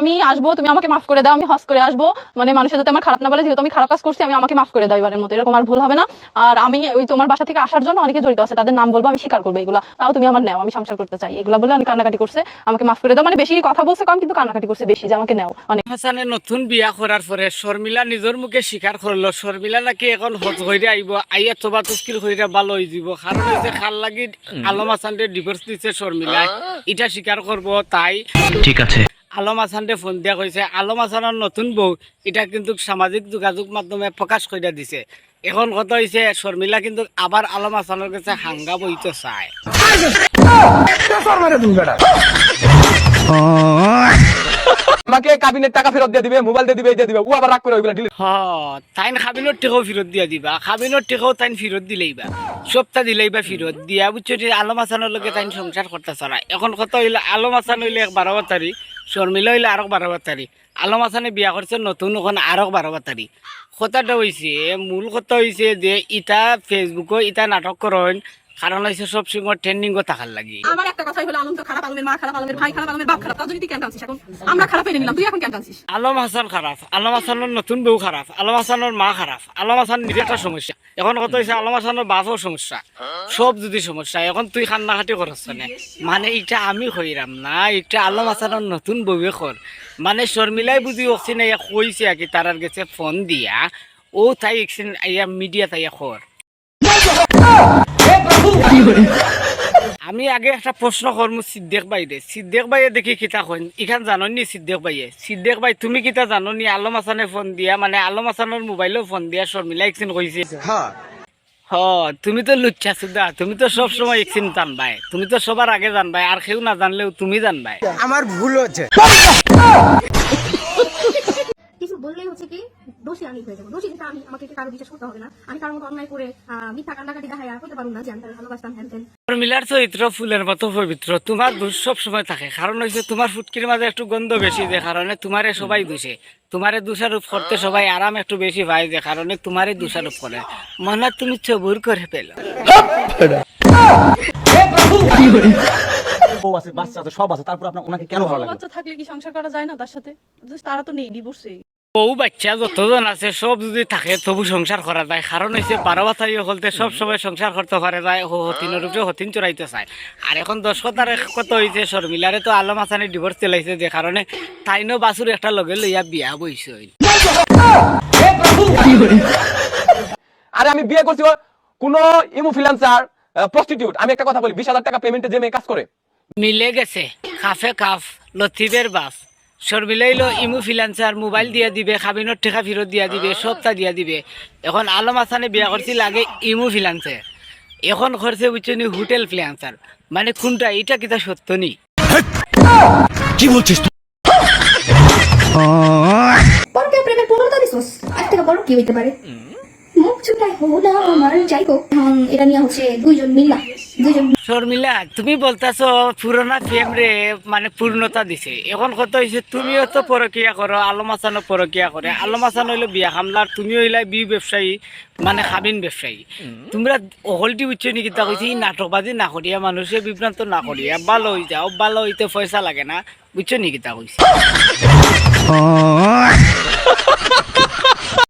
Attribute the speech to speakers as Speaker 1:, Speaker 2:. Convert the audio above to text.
Speaker 1: আমি আসব তুমি আমাকে মাফ করে দাও আমি হস করে আসব। মানে মানুষের যাতে আমার খারাপ না বলে যেহেতু আমি খারাপ কাজ করছি আমি আমাকে মাফ করে দাও এবারের মতো। এরকম আর ভুল হবে না। আর আমি ওই তোমার বাসা থেকে আসার জন্য অনেকে জড়িত আছে তাদের নাম বলব আমি স্বীকার করব এগুলা। তাও তুমি আমার নেও আমি সংসার করতে চাই। এগুলা বলে অনেক কান্নাকাটি করছে আমাকে মাফ করে দাও। মানে বেশি কথা বলছে কম কিন্তু কান্নাকাটি করছে বেশি যে আমাকে নেও। অনেক
Speaker 2: হাসানে নতুন বিয়া করার পরে শর্মিলা নিজের মুখে স্বীকার করল শর্মিলা নাকি এখন হজ হইরে আইব আইয়া তোবা তস্কিল হইরে ভালো হয়ে যাব। কারণ হচ্ছে খাল লাগি আলম হাসানকে ডিভোর্স দিচ্ছে শর্মিলা এটা স্বীকার করব তাই
Speaker 3: ঠিক আছে।
Speaker 2: আলম হাসানকে ফোন দিয়া কইছে আলম হাসানের নতুন বউ এটা কিন্তু সামাজিক যোগাযোগ মাধ্যমে প্রকাশ করে দিছে। এখন কথা হয়েছে শর্মিলা কিন্তু আবার আলম হাসানের কাছে হাঙ্গা বইতে চায়।
Speaker 4: আমাকে কাবিনের টাকা ফেরত দিয়ে দিবে মোবাইল দিয়ে দিবে এই দিয়ে দিবে ও আবার রাগ করে ওইগুলো
Speaker 2: হ তাইন খাবিনোর টেকাও ফেরত দিয়া দিবা খাবিনোর টেকাও তাইন ফেরত দিলেইবা সপ্তাহ দিলেইবা ফেরত দিয়া বুঝছ আলম লগে তাইন সংসার করতে চারা এখন কথা হইলে আলম হইলে এক বারো বাতারি শর্মিলা হইলে আরও বারো বাতারি আলম হাসানে বিয়া করছে নতুন ওখানে আরও বারো বাতারি কথাটা হয়েছে মূল কথা হয়েছে যে ইটা ফেসবুকও ইটা নাটক করেন কারণ হয়েছে সব সময় ট্রেন্ডিংও থাকার লাগি।
Speaker 1: আমার একটা কথাই হলো আলম তো খারাপ আলমের মা খারাপ আলমের ভাই খারাপ আলমের বাপ খারাপ তার কেন টানছিস এখন? আমরা খারাপ এনে নিলাম তুই এখন কেন টানছিস
Speaker 2: আলম হাসান খারাপ আলম হাসানের নতুন বউ খারাপ আলম হাসানের মা খারাপ আলম হাসান নিজে একটা সমস্যা। এখন কথা হয়েছে আলম হাসানের বাপও সমস্যা। সব যদি সমস্যা, এখন তুই কান্নাকাটি করছ না। মানে এটা আমি কইরাম না, এটা আলম আসানোর নতুন বউয়ে কর। মানে শর্মিলাই বুঝি অক্সি না ইয়া কইছে আর কি তারার গেছে ফোন দিয়া। ও তাই মিডিয়া তাই কর। আমি আগে একটা প্রশ্ন করমু সিদ্দেক দে সিদ্দেক ভাইয়ে দেখি কিতা কইন। ইখান জাননি সিদ্দেক ভাইয়ে সিদ্দেক ভাই তুমি কিতা জানো নি আলম হাসানে ফোন দিয়া মানে আলম হাসানের মোবাইলও ফোন দিয়া শর্মিলা একদিন কইছে হ। তুমি তো লুচ্ছা সুদা তুমি তো সব সময় একদিন জানবাই। তুমি তো সবার আগে জানবাই আর কেউ না জানলেও তুমি জানবাই।
Speaker 5: আমার ভুল হচ্ছে। কি দোষী আমি হয়ে যাব। দোষী যেটা আমি আমাকে কারও বিশ্বাস করতে হবে না। আমি কারোর মতো অন্যায় করে মিথ্যা কান্নাকাটি দেখায় আর করতে পারব না যে আমি তাদের ভালোবাসতাম হ্যান ত্যান।
Speaker 2: শর্মিলার চরিত্র ফুলের মতো পবিত্র। তোমার দোষ সব সময় থাকে। কারণ হচ্ছে তোমার ফুটকির মাঝে একটু গন্ধ বেশি যে কারণে তোমারে সবাই দোষে। তোমারে দোষারোপ করতে সবাই আরাম একটু বেশি পায় যে কারণে তোমারে দোষারোপ করে। মনে হয় তুমি চবুর করে পেল।
Speaker 4: আছে বাচ্চা আছে সব আছে তারপর আপনার ওনাকে কেন ভালো লাগে
Speaker 1: বাচ্চা থাকলে কি সংসার করা যায় না তার সাথে? তারা তো নেই ডিভোর্সে
Speaker 2: বউ বাচ্চা যতজন আছে সব যদি থাকে তবু সংসার করা যায়। কারণ হচ্ছে বারো বাতারি হলতে সব সময় সংসার করতে পারে যায়। হতিনের উপরে হতিন চড়াইতে চায়। আর এখন দশ কথার কত হয়েছে শর্মিলারে তো আলম হাসানি ডিভোর্স চলাইছে যে কারণে তাইনো বাসুর একটা লগে লইয়া বিয়া বইছে
Speaker 4: আরে আমি বিয়ে করছি কোনো ইমোফিলান্সার প্রস্টিটিউট আমি একটা কথা বলি বিশ হাজার টাকা পেমেন্টে যে মেয়ে কাজ করে।
Speaker 2: মিলে গেছে কাফে কাফ লথিবের বাস। শর্মিলাইলো ইমু ফিলান্সার মোবাইল দিয়া দিবে খাবিনের ঠেকা ফিরত দিয়া দিবে সবটা দিয়া দিবে। এখন আলম আসানে বিয়া করছিল লাগে ইমু ফিলান্সার এখন করছে বুঝছনি হোটেল ফিলান্সার মানে কোনটা? এটা কিতা সত্য নি?
Speaker 5: প্রেমের দিছোস? আজ থেকে বড় কি হইতে পারে? মুখ চুপটাই হো আমার যাই হোক এটা নিয়ে হচ্ছে দুইজন মিল্লা দুইজন
Speaker 2: শর্মিলা তুমি বলতাছো পুরোনা রে মানে পূর্ণতা দিছে। এখন কত হয়েছে তুমিও তো পরকিয়া করো আলম হাসানও পরকিয়া করে। আলম হাসান হইল বিয়া হামলার তুমি হইলা বি ব্যবসায়ী মানে খাবিন ব্যবসায়ী। তোমরা অহলটি উচ্চ নি কিতা কইছি নাটকবাজি না করিয়া মানুষে বিভ্রান্ত না করিয়া ভালো হয়ে যাও ভালো হইতে পয়সা লাগে না বুঝছ নি কিতা কইছি।